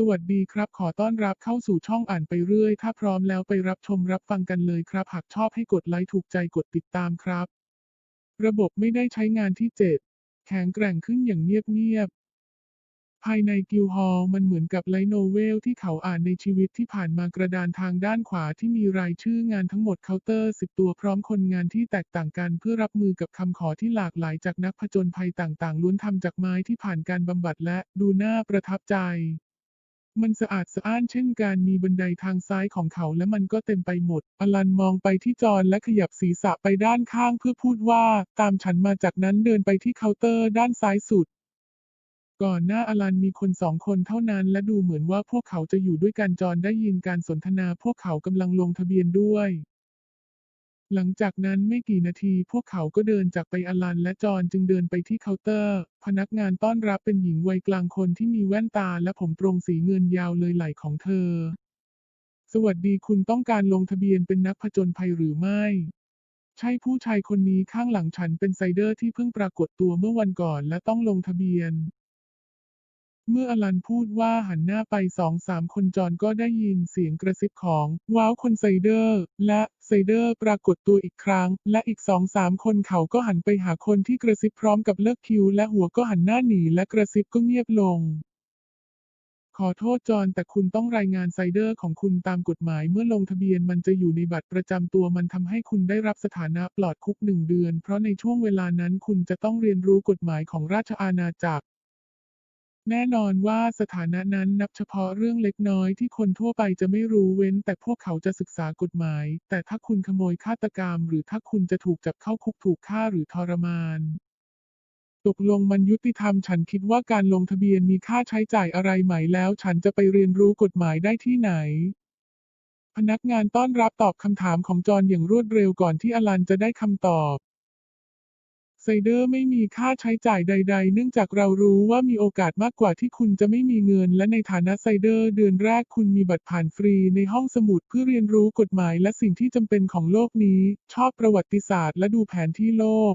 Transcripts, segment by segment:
สวัสดีครับ ขอต้อนรับเข้าสู่ช่องอ่านไปเรื่อย ถ้าพร้อมแล้วไปรับชมรับฟังกันเลยครับ หากชอบให้กดไลค์ถูกใจกดติดตามครับ ระบบไม่ได้ใช้งานที่7แข็งแกร่งขึ้นอย่างเงียบๆภายในกิลฮอลมันเหมือนกับไลโนเวลที่เขาอ่านในชีวิตที่ผ่านมากระดานทางด้านขวาที่มีรายชื่องานทั้งหมดเคาน์เตอร์10ตัวพร้อมคนงานที่แตกต่างกันเพื่อรับมือกับคำขอที่หลากหลายจากนักผจญภัยต่างๆล้วนทำจากไม้ที่ผ่านการบำบัดและดูน่าประทับใจ มันสะอาดสะอ้านเช่นกันมีบันไดทางซ้ายของเขาและมันก็เต็มไปหมด อลันมองไปที่จอนและขยับศีรษะไปด้านข้างเพื่อพูดว่า ตามฉันมาจากนั้นเดินไปที่เคาน์เตอร์ด้านซ้ายสุด ก่อนหน้าอลันมีคนสองคนเท่านั้น และดูเหมือนว่าพวกเขาจะอยู่ด้วยกันจอนได้ยินการสนทนาพวกเขากำลังลงทะเบียนด้วย หลังจากนั้นไม่กี่นาทีพวกเขาก็เดินจากไปอลันและจอห์นจึงเดินไปที่เคาน์เตอร์ พนักงานต้อนรับเป็นหญิงวัยกลางคนที่มีแว่นตาและผมตรงสีเงินยาวเลยไหล่ของเธอ สวัสดีคุณต้องการลงทะเบียนเป็นนักผจญภัยหรือไม่ ใช่ผู้ชายคนนี้ข้างหลังฉันเป็นไซเดอร์ที่เพิ่งปรากฏตัวเมื่อวันก่อนและต้องลงทะเบียน เมื่ออลันพูดว่าหันหน้าไปสองสามคนจอนก็ได้ยินเสียงกระซิบของ ว้าวคนไซเดอร์ และไซเดอร์ปรากฏตัวอีกครั้ง และอีกสองสามคนเขาก็หันไปหาคนที่กระซิบพร้อมกับเลิกคิว และหัวก็หันหน้าหนีและกระซิบก็เงียบลงขอโทษจอนแต่คุณต้องรายงานไซเดอร์ของคุณตามกฎหมายเมื่อลงทะเบียนมันจะอยู่ในบัตรประจำตัวมันทำให้คุณได้รับสถานะปลอดคุกหนึ่งเดือน เพราะในช่วงเวลานั้นคุณจะต้องเรียนรู้กฎหมายของราชอาณาจักร แน่นอนว่าสถานะนั้นนับเฉพาะเรื่องเล็กน้อยที่คนทั่วไปจะไม่รู้เว้น แต่พวกเขาจะศึกษากฎหมาย แต่ถ้าคุณขโมยฆาตกรรม หรือถ้าคุณจะถูกจับเข้าคุกถูกฆ่าหรือทรมานตกลงมันยุติธรรมฉันคิดว่าการลงทะเบียนมีค่าใช้จ่ายอะไรไหมแล้ว ฉันจะไปเรียนรู้กฎหมายได้ที่ไหน พนักงานต้อนรับตอบคำถามของจอห์นอย่างรวดเร็วก่อนที่อลันจะได้คำตอบ ไซเดอร์ไม่มีค่าใช้จ่ายใด ๆ เนื่องจากเรารู้ว่ามีโอกาสมากกว่าที่คุณจะไม่มีเงิน และในฐานะไซเดอร์เดือนแรกคุณมีบัตรผ่านฟรีในห้องสมุดเพื่อเรียนรู้กฎหมายและสิ่งที่จำเป็นของโลกนี้ ชอบประวัติศาสตร์และดูแผนที่โลก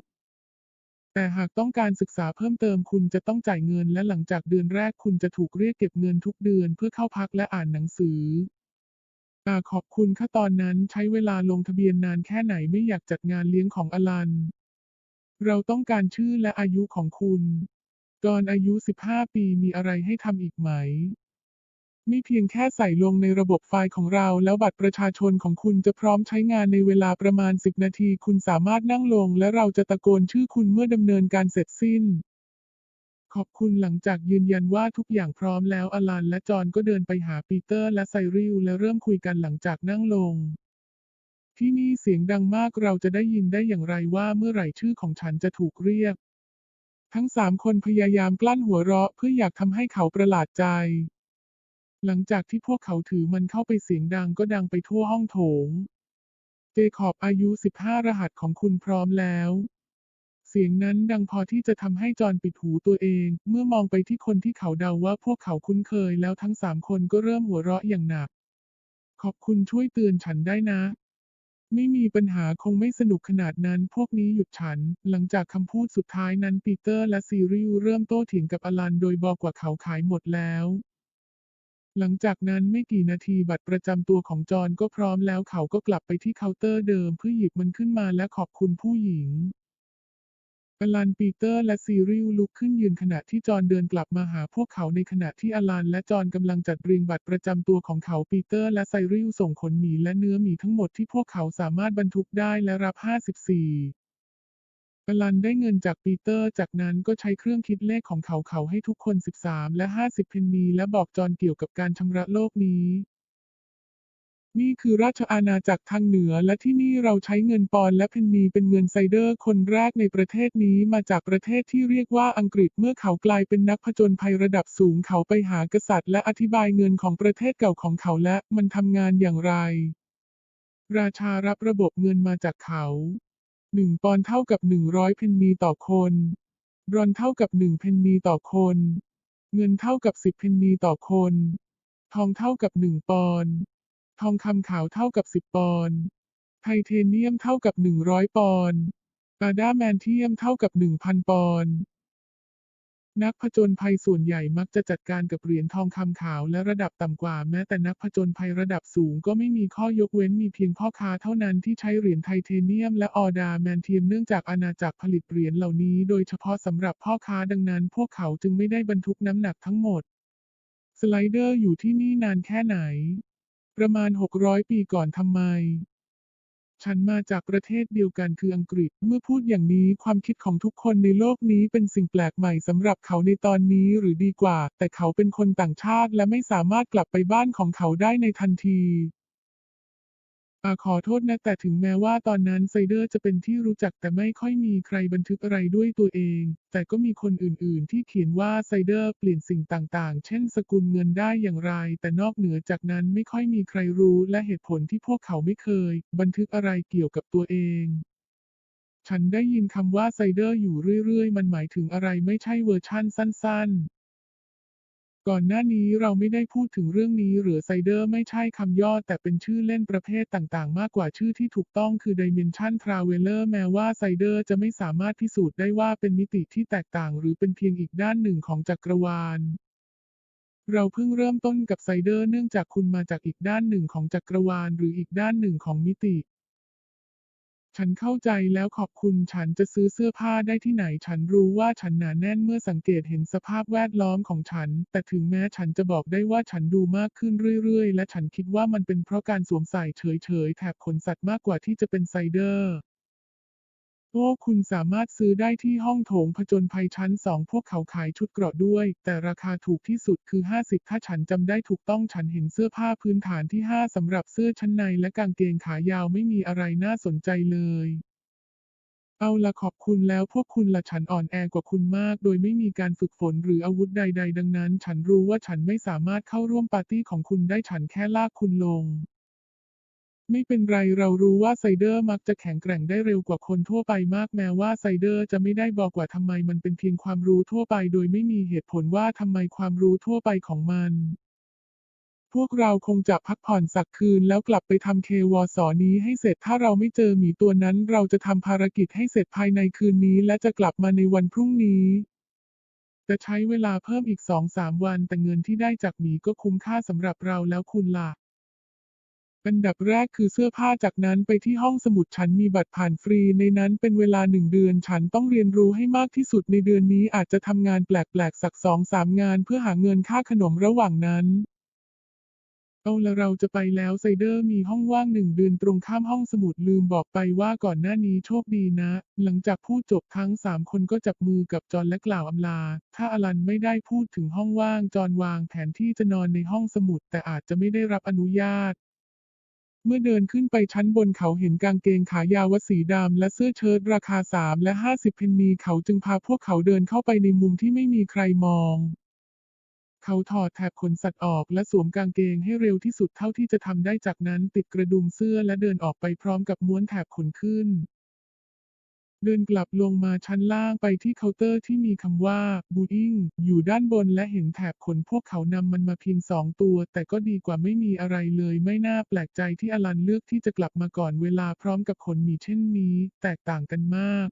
แต่หากต้องการศึกษาเพิ่มเติมคุณจะต้องจ่ายเงินและหลังจากเดือนแรกคุณจะถูกเรียกเก็บเงินทุกเดือนเพื่อเข้าพักและอ่านหนังสืออาขอบคุณค่ะตอนนั้นใช้เวลาลงทะเบียนนานแค่ไหนไม่อยากจัดงานเลี้ยงของอลัน เราต้องการชื่อและอายุของคุณ ตอนอายุ 15 ปีมีอะไรให้ทำอีกไหม ไม่เพียงแค่ใส่ลงในระบบไฟล์ของเราแล้วบัตรประชาชนของคุณจะพร้อมใช้งานในเวลาประมาณ 10 นาที คุณสามารถนั่งลงและเราจะตะโกนชื่อคุณเมื่อดำเนินการเสร็จสิ้น ขอบคุณหลังจากยืนยันว่าทุกอย่างพร้อมแล้วอลันและจอห์นก็เดินไปหาปีเตอร์และไซริลและเริ่มคุยกันหลังจากนั่งลง ที่นี่เสียงดังมากเราจะได้ยินได้อย่างไรว่าเมื่อไหร่ชื่อของฉันจะถูกเรียก ทั้งสามคนพยายามกลั้นหัวเราะเพื่ออยากทำให้เขาประหลาดใจ หลังจากที่พวกเขาถือมันเข้าไปเสียงดังก็ดังไปทั่วห้องโถง เจคอบอายุ 15 รหัสของคุณพร้อมแล้วเสียงนั้นดังพอที่จะทำให้จอห์นปิดหูตัวเอง เมื่อมองไปที่คนที่เขาเดาว่าพวกเขาคุ้นเคยแล้วทั้งสามคนก็เริ่มหัวเราะอย่างหนัก ขอบคุณช่วยเตือนฉันได้นะ ไม่มีปัญหาคงไม่สนุกขนาดนั้นพวกนี้หยุดฉัน หลังจากคำพูดสุดท้ายนั้นปีเตอร์และซีริวเริ่มโต้เถียงกับอลันโดยบอกว่าเขาขายหมดแล้ว หลังจากนั้นไม่กี่นาทีบัตรประจำตัวของจอห์นก็พร้อมแล้วเขาก็กลับไปที่เคาน์เตอร์เดิมเพื่อหยิบมันขึ้นมาและขอบคุณผู้หญิง อลันปีเตอร์และซีริลลุกขึ้นยืนขณะที่จอห์นเดินกลับมาหาพวกเขาในขณะที่อลันและจอห์นกำลังจัดเรียงบัตรประจำตัวของเขาปีเตอร์และไซริลส่งขนหมีและเนื้อหมีทั้งหมดที่พวกเขาสามารถบรรทุกได้และรับ 54อลันได้เงินจากปีเตอร์ จากนั้นก็ใช้เครื่องคิดเลขของเขาเขาให้ทุกคน 13 และ 50 เพนนีและบอกจอห์นเกี่ยวกับการชำระโลกนี้ นี่คือราชอาณาจักรทางเหนือและที่นี่เราใช้เงินปอนด์และเพนนีเป็นเงินไซเดอร์คนแรกในประเทศนี้มาจากประเทศที่เรียกว่าอังกฤษเมื่อเขากลายเป็นนักผจญภัยระดับสูงเขาไปหากษัตริย์และอธิบายเงินของประเทศเก่าของเขาและมันทำงานอย่างไร ราชารับระบบเงินมาจากเขาหนึ่งปอนด์เท่ากับหนึ่งร้อยเพนนีต่อคนบรอนเท่ากับหนึ่งเพนนีต่อคน เงินเท่ากับสิบเพนนีต่อคน ทองเท่ากับหนึ่งปอนด์ ทองคำขาวเท่ากับสิบปอนด์ ไทเทเนียมเท่ากับหนึ่งร้อยปอนด์อาดาแมนเทียมเท่ากับหนึ่งพันปอนด์นักผจญภัยส่วนใหญ่มักจะจัดการกับเหรียญทองคำขาวและระดับต่ำกว่าแม้แต่นักผจญภัยระดับสูงก็ไม่มีข้อยกเว้นมีเพียงพ่อค้าเท่านั้นที่ใช้เหรียญไทเทเนียมและออดาแมนเทียมเนื่องจากอาณาจักรผลิตเหรียญเหล่านี้โดยเฉพาะสำหรับพ่อค้าดังนั้นพวกเขาจึงไม่ได้บรรทุกน้ำหนักทั้งหมด สไลเดอร์อยู่ที่นี่นานแค่ไหน ประมาณ 600 ปีก่อนทำไม ฉันมาจากประเทศเดียวกันคืออังกฤษ เมื่อพูดอย่างนี้ความคิดของทุกคนในโลกนี้เป็นสิ่งแปลกใหม่สำหรับเขาในตอนนี้หรือดีกว่า แต่เขาเป็นคนต่างชาติและไม่สามารถกลับไปบ้านของเขาได้ในทันที อาขอโทษนะแต่ถึงแม้ว่าตอนนั้นไซเดอร์จะเป็นที่รู้จักแต่ไม่ค่อยมีใครบันทึกอะไรด้วยตัวเอง แต่ก็มีคนอื่นๆ ที่เขียนว่าไซเดอร์เปลี่ยนสิ่งต่างๆ เช่นสกุลเงินได้อย่างไร แต่นอกเหนือจากนั้นไม่ค่อยมีใครรู้และเหตุผลที่พวกเขาไม่เคย บันทึกอะไรเกี่ยวกับตัวเองฉันได้ยินคำว่าไซเดอร์อยู่เรื่อยๆ มันหมายถึงอะไรไม่ใช่เวอร์ชั่นสั้นๆ ก่อนหน้านี้เราไม่ได้พูดถึงเรื่องนี้หรือไซเดอร์ไม่ใช่คำย่อแต่เป็นชื่อเล่นประเภทต่างๆ มากกว่าชื่อที่ถูกต้องคือ Dimension Traveler แม้ว่าไซเดอร์จะไม่สามารถพิสูจน์ได้ว่าเป็นมิติที่แตกต่างหรือเป็นเพียงอีกด้านหนึ่งของจักรวาล เราเพิ่งเริ่มต้นกับไซเดอร์เนื่องจากคุณมาจากอีกด้านหนึ่งของจักรวาลหรืออีกด้านหนึ่งของมิติ ฉันเข้าใจแล้วขอบคุณฉันจะซื้อเสื้อผ้าได้ที่ไหน ฉันรู้ว่าฉันหนาแน่นเมื่อสังเกตเห็นสภาพแวดล้อมของฉัน แต่ถึงแม้ฉันจะบอกได้ว่าฉันดูมากขึ้นเรื่อยๆ และฉันคิดว่ามันเป็นเพราะการสวมใส่เฉยๆ แถบขนสัตว์มากกว่าที่จะเป็นไซเดอร์ โอ้คุณสามารถซื้อได้ที่ห้องโถงผจญภัยชั้นสองพวกเขาขายชุดเกราะด้วย แต่ราคาถูกที่สุดคือ 50 ถ้าฉันจำได้ถูกต้องฉันเห็นเสื้อผ้าพื้นฐานที่ 5สำหรับเสื้อชั้นในและกางเกงขายาวไม่มีอะไรน่าสนใจเลย เอาละขอบคุณแล้วพวกคุณละฉันอ่อนแอกว่าคุณมาก โดยไม่มีการฝึกฝนหรืออาวุธใด ๆ ดังนั้น ฉันรู้ว่าฉันไม่สามารถเข้าร่วมปาร์ตี้ของคุณได้ฉันแค่ลากคุณลง ไม่เป็นไรเรารู้ว่าไซเดอร์มักจะแข็งแกร่งได้เร็วกว่าคนทั่วไปมากแม้ว่าไซเดอร์จะไม่ได้บอกว่าทำไมมันเป็นเพียงความรู้ทั่วไป โดยไม่มีเหตุผลว่าทำไมความรู้ทั่วไปของมัน พวกเราคงจะพักผ่อนสักคืนแล้วกลับไปทำเควสอนี้ให้เสร็จถ้าเราไม่เจอหมีตัวนั้น เราจะทำภารกิจให้เสร็จภายในคืนนี้ และจะกลับมาในวันพรุ่งนี้จะใช้เวลาเพิ่มอีกสองสามวันแต่เงินที่ได้จากหมีก็คุ้มค่าสำหรับเราแล้วคุณล่ะ อันดับแรกคือเสื้อผ้าจากนั้นไปที่ห้องสมุดฉันมีบัตรผ่านฟรีในนั้นเป็นเวลาหนึ่งเดือนฉันต้องเรียนรู้ให้มากที่สุดในเดือนนี้อาจจะทำงานแปลกๆสักสองสามงานเพื่อหาเงินค่าขนมระหว่างนั้นเอาละเราจะไปแล้วไซเดอร์มีห้องว่างหนึ่งเดือนตรงข้ามห้องสมุดลืมบอกไปว่าก่อนหน้านี้โชคดีนะ หลังจากพูดจบทั้งสามคนก็จับมือกับจอห์นและกล่าวอำลา ถ้าอลันไม่ได้พูดถึงห้องว่างจอห์นวางแผนที่จะนอนในห้องสมุดแต่อาจจะไม่ได้รับอนุญาต เมื่อเดินขึ้นไปชั้นบนเขาเห็นกางเกงขายาวสีดำและเสื้อเชิ้ตราคาสามและห้าสิบเพนนีเขาจึงพาพวกเขาเดินเข้าไปในมุมที่ไม่มีใครมอง เขาถอดแถบขนสัตว์ออกและสวมกางเกงให้เร็วที่สุดเท่าที่จะทำได้จากนั้นติดกระดุมเสื้อและเดินออกไปพร้อมกับม้วนแถบขนขึ้น เดินกลับลงมาชั้นล่างไปที่เคาน์เตอร์ที่มีคำว่าบูอิงอยู่ด้านบนและเห็นแถบขนพวกเขานำมันมาเพียงสองตัว แต่ก็ดีกว่าไม่มีอะไรเลย ไม่น่าแปลกใจที่อลันเลือกที่จะกลับมาก่อนเวลาพร้อมกับขนหมีเช่นนี้ แตกต่างกันมาก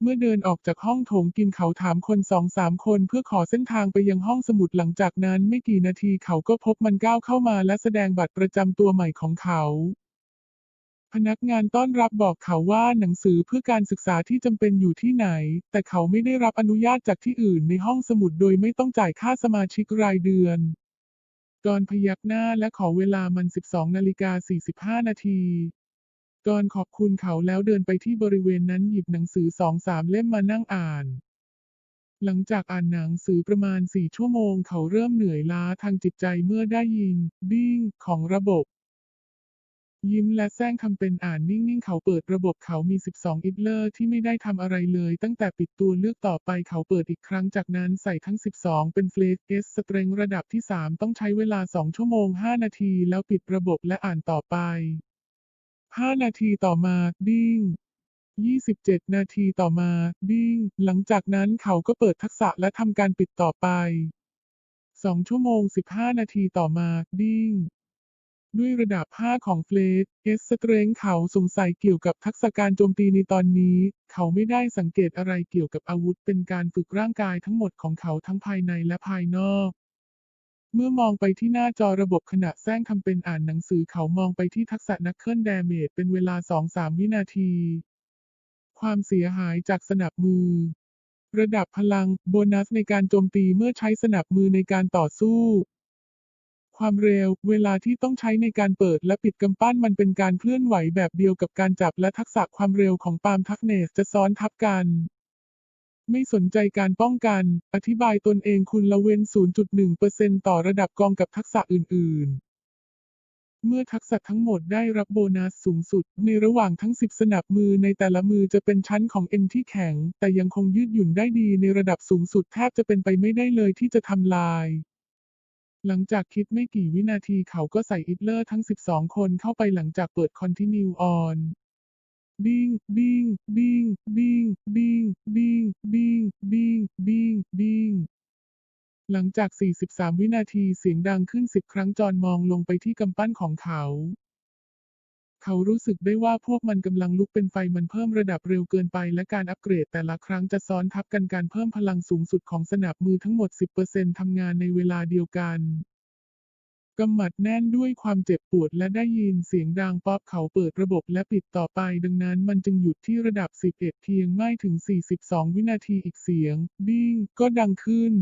เมื่อเดินออกจากห้องโถงกินเขาถามคนสองสามคนเพื่อขอเส้นทางไปยังห้องสมุดหลังจากนั้นไม่กี่นาทีเขาก็พบมันก้าวเข้ามาและแสดงบัตรประจำตัวใหม่ของเขา พนักงานต้อนรับบอกเขาว่าหนังสือเพื่อการศึกษาที่จำเป็นอยู่ที่ไหน แต่เขาไม่ได้รับอนุญาตจากที่อื่นในห้องสมุดโดยไม่ต้องจ่ายค่าสมาชิกรายเดือนจอนพยักหน้าและขอเวลามัน 12นาฬิกา45 นาทีจอนขอบคุณเขาแล้วเดินไปที่บริเวณนั้นหยิบหนังสือสองสามเล่มมานั่งอ่าน หลังจากอ่านหนังสือประมาณสี่ชั่วโมงเขาเริ่มเหนื่อยล้าทางจิตใจเมื่อได้ยินดิ้งของระบบ ยิ้มและแซงทำเป็นอ่านนิ่งๆ เขาเปิดระบบเขามี 12 อิดเลอร์ที่ไม่ได้ทำอะไรเลย ตั้งแต่ปิดตัวเลือกต่อไปเขาเปิดอีกครั้งจากนั้นใส่ทั้ง 12 เป็นเฟลกเอสสเตรงระดับที่ 3 ต้องใช้เวลา 2 ชั่วโมง 5 นาที แล้วปิดระบบและอ่านต่อไป 5 นาทีต่อมาดิ้ง27 นาทีต่อมาดิ้งหลังจากนั้นเขาก็เปิดทักษะและทำการปิดต่อไป 2 ชั่วโมง 15 นาทีต่อมาดิ้ง ด้วยระดับ 5 ของเฟลสเอสสเตรงเขาสงสัยเกี่ยวกับทักษะการโจมตีในตอนนี้ เขาไม่ได้สังเกตอะไรเกี่ยวกับอาวุธเป็นการฝึกร่างกายทั้งหมดของเขาทั้งภายในและภายนอก เมื่อมองไปที่หน้าจอระบบขณะแซงทำเป็นอ่านหนังสือเขามองไปที่ทักษะนักเคิลแดเมจเป็นเวลา 2-3 วินาที ความเสียหายจากสนับมือ ระดับพลัง โบนัสในการโจมตีเมื่อใช้สนับมือในการต่อสู้ ความเร็ว เวลาที่ต้องใช้ในการเปิดและปิดกำปั้นมันเป็นการเคลื่อนไหวแบบเดียวกับการจับและทักษะความเร็วของปาล์มทักเนสจะซ้อนทับกัน ไม่สนใจการป้องกัน อธิบายตนเองคุณละเว้น 0.1%ต่อระดับกองกับทักษะอื่น ๆเมื่อทักษะทั้งหมดได้รับโบนัสสูงสุด ในระหว่างทั้ง 10 สนับมือในแต่ละมือจะเป็นชั้นของเอ็นที่แข็ง แต่ยังคงยืดหยุ่นได้ดีในระดับสูงสุดแทบจะเป็นไปไม่ได้เลยที่จะทำลาย หลังจากคิดไม่กี่วินาทีเขาก็ใส่อิตเลอร์ทั้ง 12 คนเข้าไปหลังจากเปิด Continue on บิงบิงบิงบิงบิงบิงบิงบิงบิงบิงหลังจาก 43 วินาทีเสียงดังขึ้น 10 ครั้งจอนมองลงไปที่กำปั้นของเขา เขารู้สึกได้ว่าพวกมันกำลังลุกเป็นไฟมันเพิ่มระดับเร็วเกินไปและการอัปเกรดแต่ละครั้งจะซ้อนทับกันการเพิ่มพลังสูงสุดของสนับมือทั้งหมด 10%ทำงานในเวลาเดียวกันกำหมัดแน่นด้วยความเจ็บปวดและได้ยินเสียงดังป๊อปเขาเปิดระบบและปิดต่อไป ดังนั้นมันจึงหยุดที่ระดับ 11 เพียงไม่ถึง 42 วินาทีอีกเสียง บิ้งก็ดังขึ้น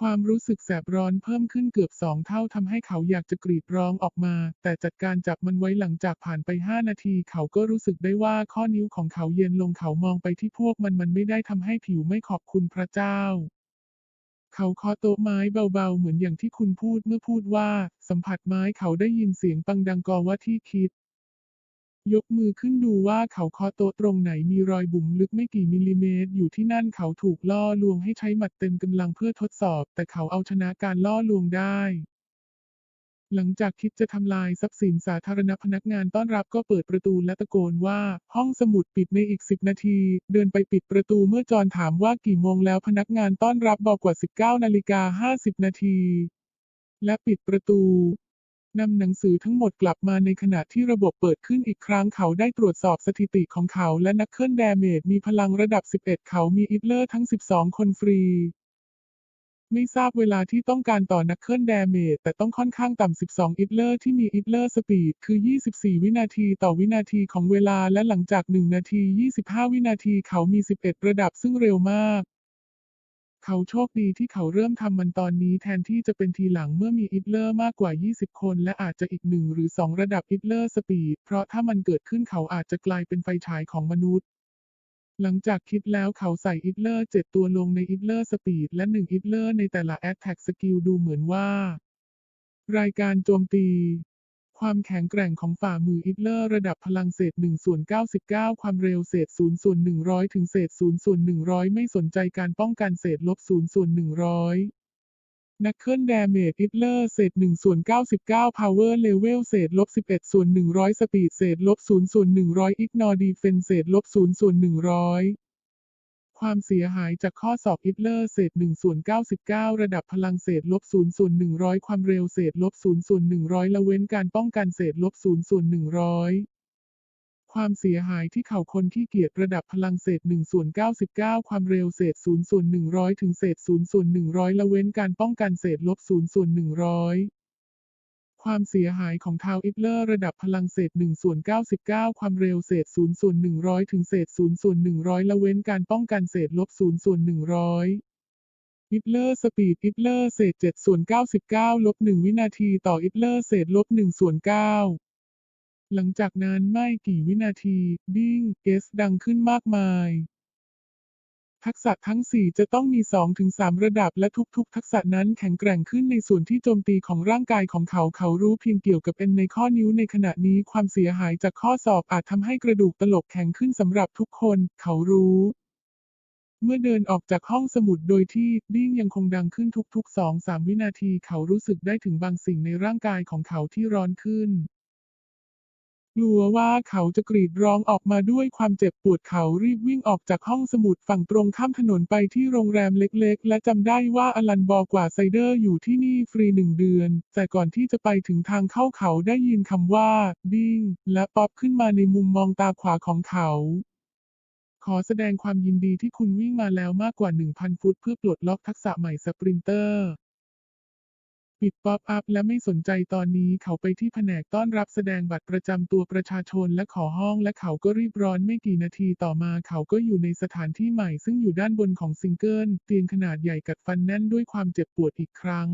ความรู้สึกแสบร้อนเพิ่มขึ้นเกือบสองเท่าทำให้เขาอยากจะกรีดร้องออกมา แต่จัดการจับมันไว้หลังจากผ่านไป5นาที เขาก็รู้สึกได้ว่าข้อนิ้วของเขาเย็นลงเขามองไปที่พวกมันมันไม่ได้ทำให้ผิวไม่ขอบคุณพระเจ้า เขาเคาะโต๊ะไม้เบาๆ เหมือนอย่างที่คุณพูดเมื่อพูดว่า สัมผัสไม้เขาได้ยินเสียงปังดังกอว่าที่คิด ยกมือขึ้นดูว่าเขาคาะโตตรงไหนมีรอยบุ๋มลึกไม่กี่มิลลิเมตร อยู่ที่นั่นเขาถูกล่อลวงให้ใช้หมัดเต็มกำลังเพื่อทดสอบ แต่เขาเอาชนะการล่อลวงได้ หลังจากคิดจะทำลายทรัพย์สินสาธารณะพนักงานต้อนรับก็เปิดประตูและตะโกนว่า ห้องสมุดปิดในอีก10นาที เดินไปปิดประตูเมื่อจอนถามว่ากี่โมงแล้วพนักงานต้อนรับบอกกว่า 19นาฬิกา50นาทีและปิดประตู นำหนังสือทั้งหมดกลับมาในขณะที่ระบบเปิดขึ้นอีกครั้งเขาได้ตรวจสอบสถิติของเขาและนักเคิลแดเมจมีพลังระดับ 11 เขามีอิตเลอร์ทั้ง 12 คนฟรี ไม่ทราบเวลาที่ต้องการต่อนักเคิลแดเมจแต่ต้องค่อนข้างต่ำ 12 อิตเลอร์ที่มีอิตเลอร์สปีดคือ 24 วินาทีต่อวินาทีของเวลาและหลังจาก 1 นาที 25 วินาทีเขามี 11 ระดับซึ่งเร็วมาก เขาโชคดีที่เขาเริ่มทำมันตอนนี้แทนที่จะเป็นทีหลังเมื่อมีอิตเลอร์มากกว่า 20 คน และอาจจะอีกหนึ่งหรือ2ระดับอิตเลอร์สปีด เพราะถ้ามันเกิดขึ้นเขาอาจจะกลายเป็นไฟฉายของมนุษย์ หลังจากคิดแล้วเขาใส่อิตเลอร์ 7 ตัวลงในอิตเลอร์สปีดและ 1 อิตเลอร์ในแต่ละ Attack Skill ดูเหมือนว่า รายการโจมตี ความแข็งแกร่งของฝ่ามืออิตเลอร์ระดับพลังเศษ1ส่วน99 ความเร็วเศษ0ส่วน100 ถึงเศษ0ส่วน100 ไม่สนใจการป้องกันเศษลบ0ส่วน100นักเคิลแดเมจอิตเลอร์เศษ1ส่วน99 power level เศษลบ11ส่วน100 สปีดเศษลบ0ส่วน100 ignore defense เศษลบ0ส่วน100 ความเสียหายจากข้อสอบอิตเลอร์เศษ1ส่วน99 ระดับพลังเศษลบ0ส่วน100 ความเร็วเศษลบ0ส่วน100 ละเว้นการป้องกันเศษลบ0ส่วน100ความเสียหายที่เข่าคนที่เกียจระดับพลังเศษ1ส่วน99 ความเร็วเศษ0ส่วน100 ถึงเศษ0ส่วน100 ละเว้นการป้องกันเศษลบ0ส่วน100 ความเสียหายของทาวอิตเลอร์ระดับพลังเศษ1ส่วน99 ความเร็วเศษ0ส่วน100 ถึงเศษ0ส่วน100 ละเว้นการป้องกันเศษลบ0ส่วน100อิตเลอร์สปีดอิตเลอร์เศษ7ส่วน99ลบ1วินาทีต่ออิตเลอร์เศษลบ1ส่วน9หลังจากนั้นไม่กี่วินาทีบิ้งเอสดังขึ้นมากมาย ทักษะทั้ง 4 จะต้องมี 2-3 ระดับและทุกๆ ทักษะนั้นแข็งแกร่งขึ้นในส่วนที่โจมตีของร่างกายของเขาเขารู้เพียงเกี่ยวกับเอ็นในข้อนิ้วในขณะนี้ความเสียหายจากข้อสอบอาจทำให้กระดูกตลกแข็งขึ้นสำหรับทุกคน เขารู้เมื่อเดินออกจากห้องสมุดโดยที่ดิ้งยังคงดังขึ้นทุกๆ2-3วินาทีเขารู้สึกได้ถึงบางสิ่งในร่างกายของเขาที่ร้อนขึ้น กลัวว่าเขาจะกรีดร้องออกมาด้วยความเจ็บปวดเขารีบวิ่งออกจากห้องสมุดฝั่งตรงข้ามถนนไปที่โรงแรมเล็กๆ และจำได้ว่าอลันบอกว่าไซเดอร์อยู่ที่นี่ฟรีหนึ่งเดือน แต่ก่อนที่จะไปถึงทางเข้าเขาได้ยินคำว่าบิงและป๊อปขึ้นมาในมุมมองตาขวาของเขาขอแสดงความยินดีที่คุณวิ่งมาแล้วมากกว่า 1,000 ฟุต เพื่อปลดล็อกทักษะใหม่สปรินเตอร์ ปิดป๊อปอัพและไม่สนใจตอนนี้เขาไปที่แผนกต้อนรับแสดงบัตรประจำตัวประชาชนและขอห้องและเขาก็รีบร้อนไม่กี่นาทีต่อมาเขาก็อยู่ในสถานที่ใหม่ซึ่งอยู่ด้านบนของซิงเกิลเตียงขนาดใหญ่กัดฟันแน่นด้วยความเจ็บปวดอีกครั้ง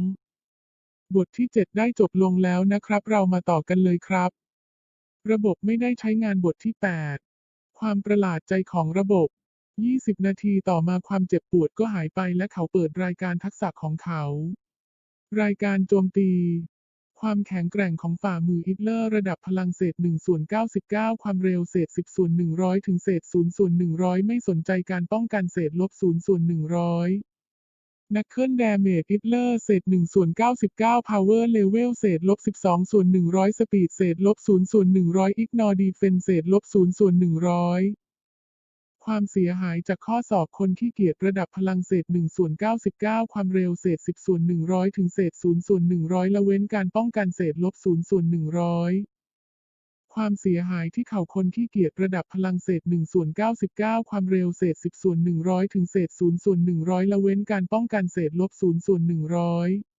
บทที่ 7 ได้จบลงแล้วนะครับ เรามาต่อกันเลยครับ ระบบไม่ได้ใช้งานบทที่ 8 ความประหลาดใจของระบบ 20 นาทีต่อมาความเจ็บปวดก็หายไปและเขาเปิดรายการทักษะของเขา รายการโจมตี ความแข็งแกร่งของฝ่ามืออิตเลอร์ระดับพลังเศษ1ส่วน99 ความเร็วเศษ 10ส่วน100 ถึงเศษ0ส่วน100 ไม่สนใจการป้องกันเศษลบ0ส่วน100นักเคิลดเมจอิตเลอร์เศษ1ส่วน99 power level เศษลบ12ส่วน100 speed เศษลบ0ส่วน100 ignore defense เศษลบ0ส่วน100 ความเสียหายจากข้อสอบคนขี้เกียจระดับพลังเศษ1ส่วน99 ความเร็วเศษ 10ส่วน100 ถึงเศษ0ส่วน100 ละเว้นการป้องกันเศษลบ0ส่วน100 ความเสียหายที่เข่าคนขี้เกียจระดับพลังเศษ1ส่วน99 ความเร็วเศษ 10ส่วน100 ถึงเศษ0ส่วน100 ละเว้นการป้องกันเศษลบ0ส่วน100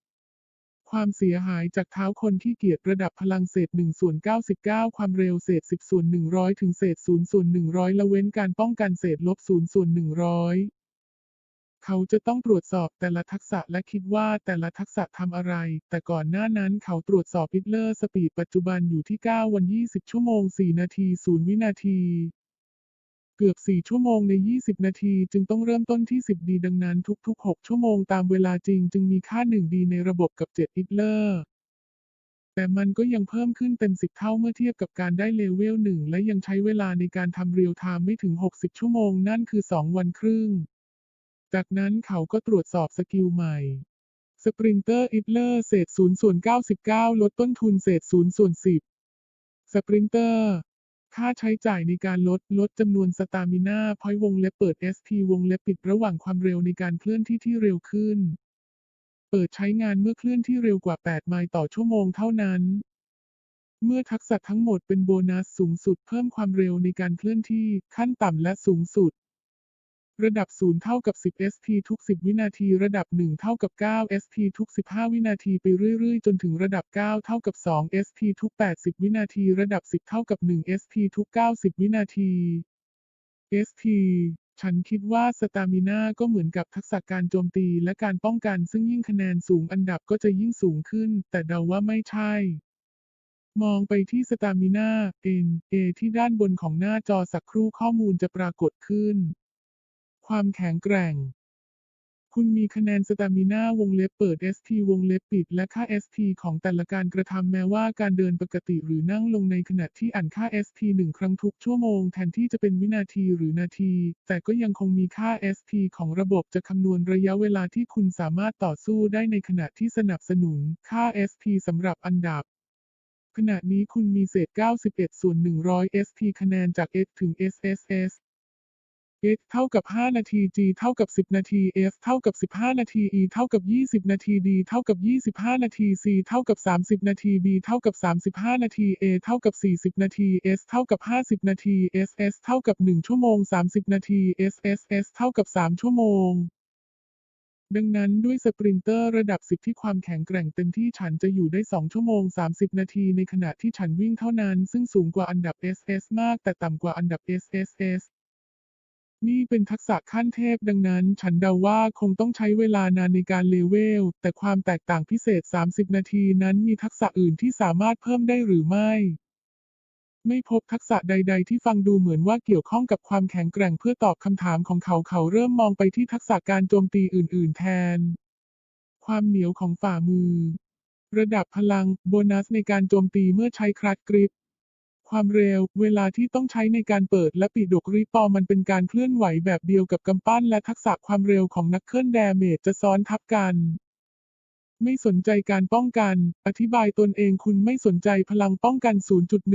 ความเสียหายจากเท้าคนขี้เกียจระดับพลังเศษ1ส่วน99 ความเร็วเศษ 10ส่วน100 ถึงเศษ0ส่วน100 ละเว้นการป้องกันเศษลบ0ส่วน100 เขาจะต้องตรวจสอบแต่ละทักษะและคิดว่าแต่ละทักษะทำอะไร แต่ก่อนหน้านั้นเขาตรวจสอบอิตเลอร์สปีดปัจจุบันอยู่ที่ 9 วัน 20 ชั่วโมง 4 นาที 0 วินาที เกือบ 4 ชั่วโมงใน 20 นาที จึงต้องเริ่มต้นที่ 10 ดีดังนั้นทุก ๆ 6 ชั่วโมงตามเวลาจริง จึงมีค่า 1 ดีในระบบกับ 7 อิตเลอร์ แต่มันก็ยังเพิ่มขึ้นเป็น 10 เท่าเมื่อเทียบกับการได้เลเวล 1 และยังใช้เวลาในการทำเรียลไทม์ไม่ถึง 60 ชั่วโมงนั่นคือ 2 วันครึ่ง จากนั้นเขาก็ตรวจสอบสกิลใหม่สปรินเตอร์อิตเลอร์เศษ0ส่วน99 ลดต้นทุนเศษ0ส่วน10สปรินเตอร์ ค่าใช้จ่ายในการลด ลดจำนวนสตามิน่าพอยวงเล็บเปิด SP วงเล็บปิดระหว่างความเร็วในการเคลื่อนที่ที่เร็วขึ้น เปิดใช้งานเมื่อเคลื่อนที่เร็วกว่า 8 ไมล์ต่อชั่วโมงเท่านั้น เมื่อทักษะทั้งหมดเป็นโบนัสสูงสุดเพิ่มความเร็วในการเคลื่อนที่ขั้นต่ำและสูงสุด ระดับ 0 เท่ากับ 10 SP ทุก 10 วินาที ระดับ 1 เท่ากับ 9 SP ทุก 15 วินาทีไปเรื่อยๆ จนถึงระดับ 9 เท่ากับ 2 SP ทุก 80 วินาที ระดับ 10 เท่ากับ 1 SP ทุก 90 วินาที SP ฉันคิดว่าสตามิน่าก็เหมือนกับทักษะการโจมตีและการป้องกัน ซึ่งยิ่งคะแนนสูงอันดับก็จะยิ่งสูงขึ้น แต่เดาว่าไม่ใช่ มองไปที่สตามิน่า N A ที่ด้านบนของหน้าจอสักครู่ข้อมูลจะปรากฏขึ้น ความแข็งแกร่ง คุณมีคะแนนสตามิน่าวงเล็บเปิด ST วงเล็บปิด และค่า ST ของแต่ละการกระทำแม้ว่าการเดินปกติหรือนั่งลงในขณะที่อ่านค่า ST หนึ่งครั้งทุกชั่วโมงแทนที่จะเป็นวินาทีหรือนาที แต่ก็ยังคงมีค่า ST ของระบบจะคำนวณระยะเวลาที่คุณสามารถต่อสู้ได้ในขณะที่สนับสนุนค่า ST สำหรับอันดับขณะนี้คุณมีเศษ 91 ส่วน 100 ST คะแนนจาก S ถึง SSS x เท่ากับ 5 นาที g เท่ากับ 10 นาที f เท่ากับ 15 นาที e เท่ากับ 20 นาที d เท่ากับ 25 นาที c เท่ากับ 30 นาที b เท่ากับ 35 นาที a เท่ากับ 40 นาที s เท่ากับ 50 นาที ss เท่ากับ 1 ชั่วโมง 30 นาที sss เท่ากับ 3 ชั่วโมงดังนั้นด้วยสปรินเตอร์ระดับ 10 ที่ความแข็งแกร่งเต็มที่ฉันจะอยู่ได้ 2 ชั่วโมง 30 นาทีในขณะที่ฉันวิ่งเท่านั้น ซึ่งสูงกว่าอันดับ SS มากแต่ต่ำกว่าอันดับ SSS นี่เป็นทักษะขั้นเทพดังนั้น ฉันเดาว่าคงต้องใช้เวลานานในการเลเวล แต่ความแตกต่างพิเศษ 30 นาทีนั้นมีทักษะอื่นที่สามารถเพิ่มได้หรือไม่ ไม่พบทักษะใด ๆ ที่ฟังดูเหมือนว่าเกี่ยวข้องกับความแข็งแกร่งเพื่อตอบคำถามของเขาเขาเริ่มมองไปที่ทักษะการโจมตีอื่น ๆ แทน ความเหนียวของฝ่ามือ ระดับพลัง โบนัสในการโจมตีเมื่อใช้คลัตกริป ความเร็ว เวลาที่ต้องใช้ในการเปิดและปิดดกรีปอมันเป็นการเคลื่อนไหวแบบเดียวกับกำปั้นและทักษะความเร็วของนักเคลื่อนแดเมจจะซ้อนทับกัน ไม่สนใจการป้องกัน อธิบายตนเองคุณไม่สนใจพลังป้องกัน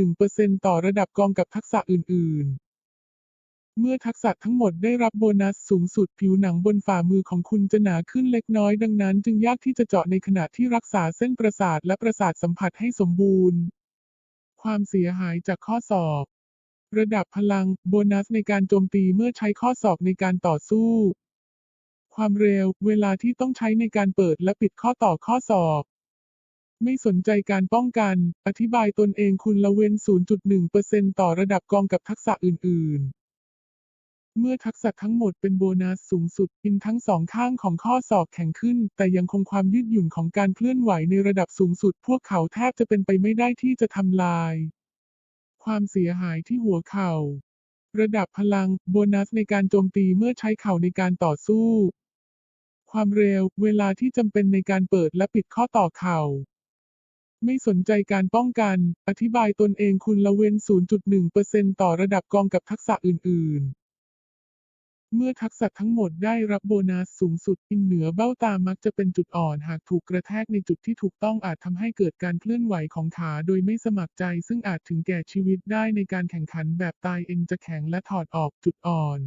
0.1%ต่อระดับกองกับทักษะอื่น ๆเมื่อทักษะทั้งหมดได้รับโบนัสสูงสุดผิวหนังบนฝ่ามือของคุณจะหนาขึ้นเล็กน้อยดังนั้นจึงยากที่จะเจาะในขณะที่รักษาเส้นประสาทและประสาทสัมผัสให้สมบูรณ์ ความเสียหายจากข้อสอบ ระดับพลัง โบนัสในการโจมตีเมื่อใช้ข้อสอบในการต่อสู้ ความเร็ว เวลาที่ต้องใช้ในการเปิดและปิดข้อต่อข้อสอบ ไม่สนใจการป้องกัน อธิบายตนเองคุณละเว้น 0.1%ต่อระดับกองกับทักษะอื่น ๆ เมื่อทักษะทั้งหมดเป็นโบนัสสูงสุดอินทั้งสองข้างของข้อศอกแข็งขึ้น แต่ยังคงความยืดหยุ่นของการเคลื่อนไหวในระดับสูงสุด พวกเขาแทบจะเป็นไปไม่ได้ที่จะทำลาย ความเสียหายที่หัวเข่า ระดับพลัง โบนัสในการโจมตีเมื่อใช้เข่าในการต่อสู้ ความเร็ว เวลาที่จำเป็นในการเปิดและปิดข้อต่อเข่าไม่สนใจการป้องกัน อธิบายตนเองคุณละเว้น 0.1%ต่อระดับกองกับทักษะอื่นๆ เมื่อทักษะทั้งหมดได้รับโบนัสสูงสุดอินเหนือเบ้าตามักจะเป็นจุดอ่อนหากถูกกระแทกในจุดที่ถูกต้องอาจทำให้เกิดการเคลื่อนไหวของขาโดยไม่สมัครใจ ซึ่งอาจถึงแก่ชีวิตได้ในการแข่งขันแบบตายเองจะแข็งและถอดออกจุดอ่อน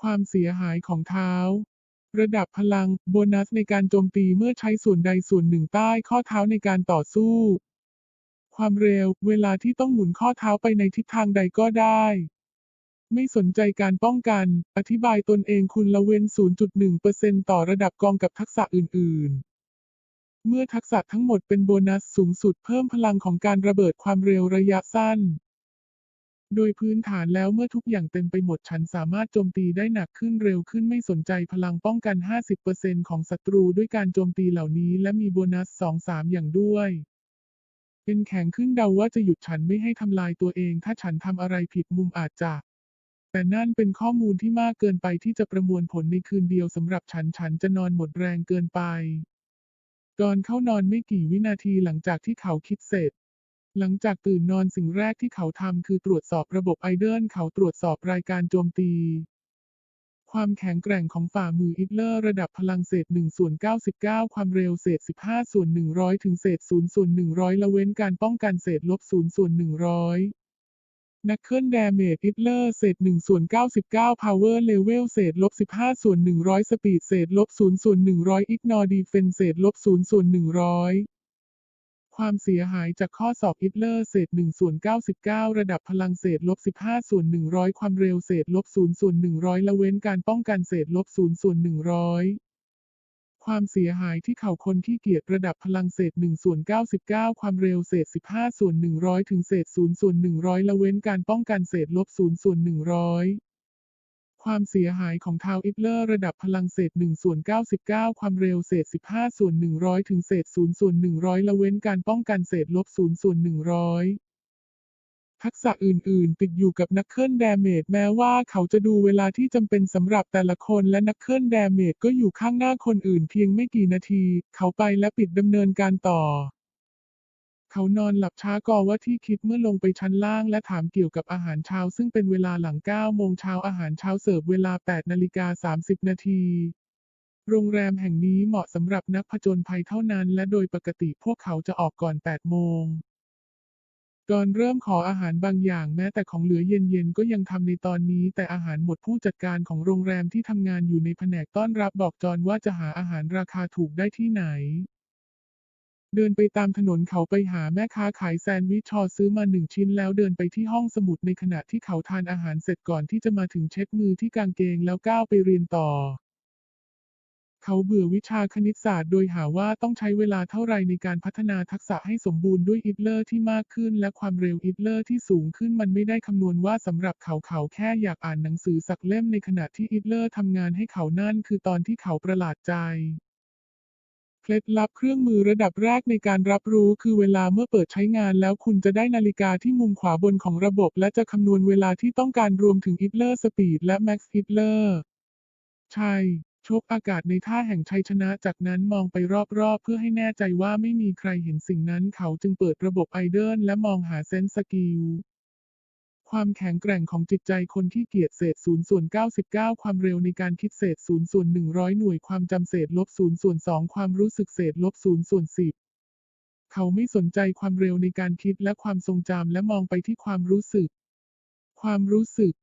ความเสียหายของเท้า ระดับพลังโบนัสในการโจมตีเมื่อใช้ส่วนใดส่วนหนึ่งใต้ข้อเท้าในการต่อสู้ ความเร็ว เวลาที่ต้องหมุนข้อเท้าไปในทิศทางใดก็ได้ ไม่สนใจการป้องกัน อธิบายตนเองคุณละเว้น 0.1%ต่อระดับกองกับทักษะอื่น ๆ เมื่อทักษะทั้งหมดเป็นโบนัสสูงสุดเพิ่มพลังของการระเบิดความเร็วระยะสั้น โดยพื้นฐานแล้วเมื่อทุกอย่างเต็มไปหมดฉันสามารถโจมตีได้หนักขึ้นเร็วขึ้นไม่สนใจพลังป้องกัน 50%ของศัตรูด้วยการโจมตีเหล่านี้ และมีโบนัส 2-3 อย่างด้วยเป็นแข็งขึ้นเดาว่าจะหยุดฉันไม่ให้ทำลายตัวเอง ถ้าฉันทำอะไรผิดมุมอาจจะ แต่นั่นเป็นข้อมูลที่มากเกินไปที่จะประมวลผลในคืนเดียวสำหรับฉันฉันจะนอนหมดแรงเกินไปก่อนเข้านอนไม่กี่วินาทีหลังจากที่เขาคิดเสร็จ หลังจากตื่นนอนสิ่งแรกที่เขาทำคือตรวจสอบระบบไอเดิลเขาตรวจสอบรายการโจมตี ความแข็งแกร่งของฝ่ามืออิตเลอร์ระดับพลังเศษ1ส่วน99 ความเร็วเศษ 15 ส่วน 100 ถึงเศษ0ส่วน100 ละเว้นการป้องกันเศษลบ0ส่วน100 นักเคิลแดเมจอิตเลอร์เศษ1ส่วน99 power level เศษลบ15ส่วน100สปีดเศษลบ0ส่วน100 ignore defense เศษลบ0ส่วน100 ความเสียหายจากข้อสอบอิตเลอร์เศษ1ส่วน99 ระดับพลังเศษลบ15ส่วน100 ความเร็วเศษลบ0ส่วน100 ละเว้นการป้องกันเศษลบ0ส่วน100 ความเสียหายที่เข่าคนที่เกียจระดับพลังเศษ1ส่วน99 ความเร็วเศษ 15 ส่วน 100 ถึงเศษ0ส่วน 100 ละเว้นการป้องกันเศษลบ0ส่วน 100ความเสียหายของเท้าอิตเลอร์ระดับพลังเศษ1ส่วน99 ความเร็วเศษ 15 ส่วน 100 ถึงเศษ0ส่วน 100 ละเว้นการป้องกันเศษลบ0ส่วน 100 ทักษะอื่น ๆ ติดอยู่กับนักเคิลแดเมจแม้ว่าเขาจะดูเวลาที่จำเป็นสำหรับแต่ละคนและนักเคิลแดเมจก็อยู่ข้างหน้าคนอื่นเพียงไม่กี่นาที เขาไปและปิดดำเนินการต่อ เขานอนหลับช้าก่อว่าที่คิดเมื่อลงไปชั้นล่างและถามเกี่ยวกับอาหารเช้า ซึ่งเป็นเวลาหลัง9โมงเช้าอาหารเช้าเสิร์ฟเวลา8นาฬิกา30นาทีโรงแรมแห่งนี้เหมาะสำหรับนักผจญภัยเท่านั้น และโดยปกติพวกเขาจะออกก่อน 8 โมง ก่อนเริ่มขออาหารบางอย่างแม้แต่ของเหลือเย็นๆก็ยังทำในตอนนี้ แต่อาหารหมดผู้จัดการของโรงแรมที่ทำงานอยู่ในแผนกต้อนรับบอกจอนว่าจะหาอาหารราคาถูกได้ที่ไหน เดินไปตามถนนเขาไปหาแม่ค้าขายแซนด์วิชชอซื้อมาหนึ่งชิ้นแล้วเดินไปที่ห้องสมุดในขณะที่เขาทานอาหารเสร็จก่อนที่จะมาถึงเช็ดมือที่กางเกงแล้วก้าวไปเรียนต่อ เขาเบื่อวิชาคณิตศาสตร์โดยหาว่าต้องใช้เวลาเท่าไรในการพัฒนาทักษะให้สมบูรณ์ด้วยอิตเลอร์ที่มากขึ้น และความเร็วอิตเลอร์ที่สูงขึ้นมันไม่ได้คำนวณว่าสำหรับเขาเขาแค่อยากอ่านหนังสือสักเล่มในขณะที่อิตเลอร์ทำงานให้เขานั่นคือตอนที่เขาประหลาดใจเคล็ดลับเครื่องมือระดับแรกในการรับรู้คือเวลาเมื่อเปิดใช้งานแล้วคุณจะได้นาฬิกาที่มุมขวาบนของระบบ และจะคำนวณเวลาที่ต้องการรวมถึงอิตเลอร์สปีดและแม็กซ์อิตเลอร์ใช่ ชกอากาศในท่าแห่งชัยชนะ จากนั้นมองไปรอบๆ เพื่อให้แน่ใจว่าไม่มีใครเห็นสิ่งนั้น เขาจึงเปิดระบบไอเดิลและมองหาเซนส์สกิลความแข็งแกร่งของจิตใจคนที่เกียจเศษ0ส่วน99 ความเร็วในการคิดเศษ0ส่วน100 หน่วยความจำเศษลบ0ส่วน2ความรู้สึกเศษลบ0ส่วน10 เขาไม่สนใจความเร็วในการคิดและความทรงจำและมองไปที่ความรู้สึก ความรู้สึก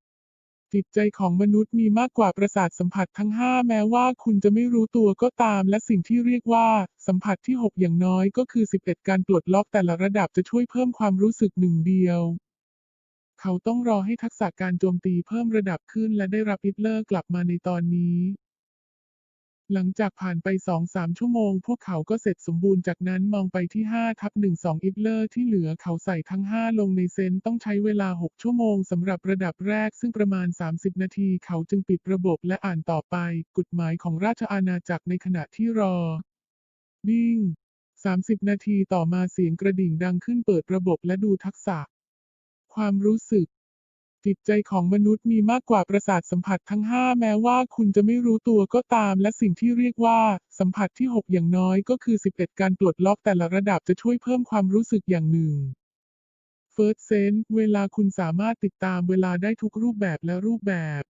จิตใจของมนุษย์มีมากกว่าประสาทสัมผัสทั้ง 5 แม้ว่าคุณจะไม่รู้ตัวก็ตาม และสิ่งที่เรียกว่า สัมผัสที่ 6 อย่างน้อยก็คือ 11 การปลดล็อกแต่ละระดับจะช่วยเพิ่มความรู้สึกหนึ่งเดียว เขาต้องรอให้ทักษะการโจมตีเพิ่มระดับขึ้นและได้รับอิตเลอร์กลับมาในตอนนี้ หลังจากผ่านไป2-3ชั่วโมง พวกเขาก็เสร็จสมบูรณ์จากนั้นมองไปที่5ทับ12อิตเลอร์ที่เหลือเขาใส่ทั้ง 5 ลงในเซนต์ต้องใช้เวลา 6 ชั่วโมงสำหรับระดับแรกซึ่งประมาณ 30 นาทีเขาจึงปิดระบบและอ่านต่อไป กฎหมายของราชอาณาจักรในขณะที่รอ นิ่ง 30 นาทีต่อมาเสียงกระดิ่งดังขึ้นเปิดระบบและดูทักษะ ความรู้สึก จิตใจของมนุษย์มีมากกว่าประสาทสัมผัสทั้ง 5 แม้ว่าคุณจะไม่รู้ตัวก็ตาม และสิ่งที่เรียกว่า สัมผัสที่ 6 อย่างน้อยก็คือ 11 การปลดล็อกแต่ละระดับจะช่วยเพิ่มความรู้สึกอย่างหนึ่ง First Sense เวลาคุณสามารถติดตามเวลาได้ทุกรูปแบบและรูปแบบ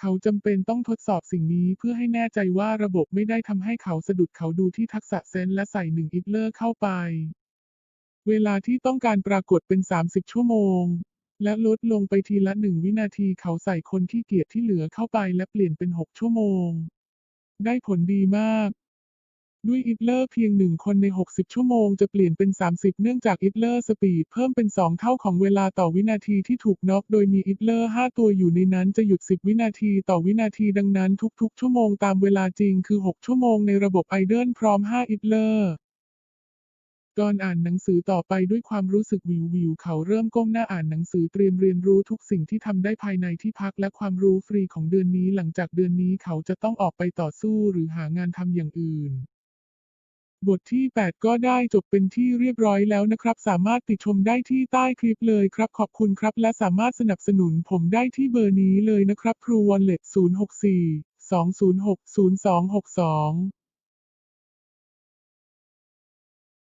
เขาจำเป็นต้องทดสอบสิ่งนี้เพื่อให้แน่ใจว่าระบบไม่ได้ทำให้เขาสะดุดเขาดูที่ทักษะเซนและใส่หนึ่งอิตเลอร์เข้าไป เวลาที่ต้องการปรากฏเป็น 30 ชั่วโมง และลดลงไปทีละหนึ่งวินาทีเขาใส่คนที่เกียจที่เหลือเข้าไปและเปลี่ยนเป็น6ชั่วโมง ได้ผลดีมาก ด้วยอิตเลอร์เพียงหนึ่งคนใน 60 ชั่วโมงจะเปลี่ยนเป็น 30 เนื่องจากอิตเลอร์สปีดเพิ่มเป็น 2 เท่าของเวลาต่อวินาทีที่ถูกน็อกโดยมีอิตเลอร์ 5 ตัวอยู่ในนั้นจะหยุด 10 วินาทีต่อวินาทีดังนั้นทุก ๆ ชั่วโมงตามเวลาจริงคือ 6 ชั่วโมงในระบบไอเดิลพร้อม 5 อิตเลอร์ ก่อนอ่านหนังสือต่อไปด้วยความรู้สึกวิววิวเขาเริ่มก้มหน้าอ่านหนังสือเตรียมเรียนรู้ทุกสิ่งที่ทำได้ภายในที่พักและความรู้ฟรีของเดือนนี้หลังจากเดือนนี้เขาจะต้องออกไปต่อสู้หรือหางานทำอย่างอื่น บทที่ 8 ก็ได้จบเป็นที่เรียบร้อยแล้วนะครับ สามารถติดชมได้ที่ใต้คลิปเลยครับ ขอบคุณครับ และสามารถสนับสนุนผมได้ที่เบอร์นี้เลยนะครับ True Wallet 064 206 0262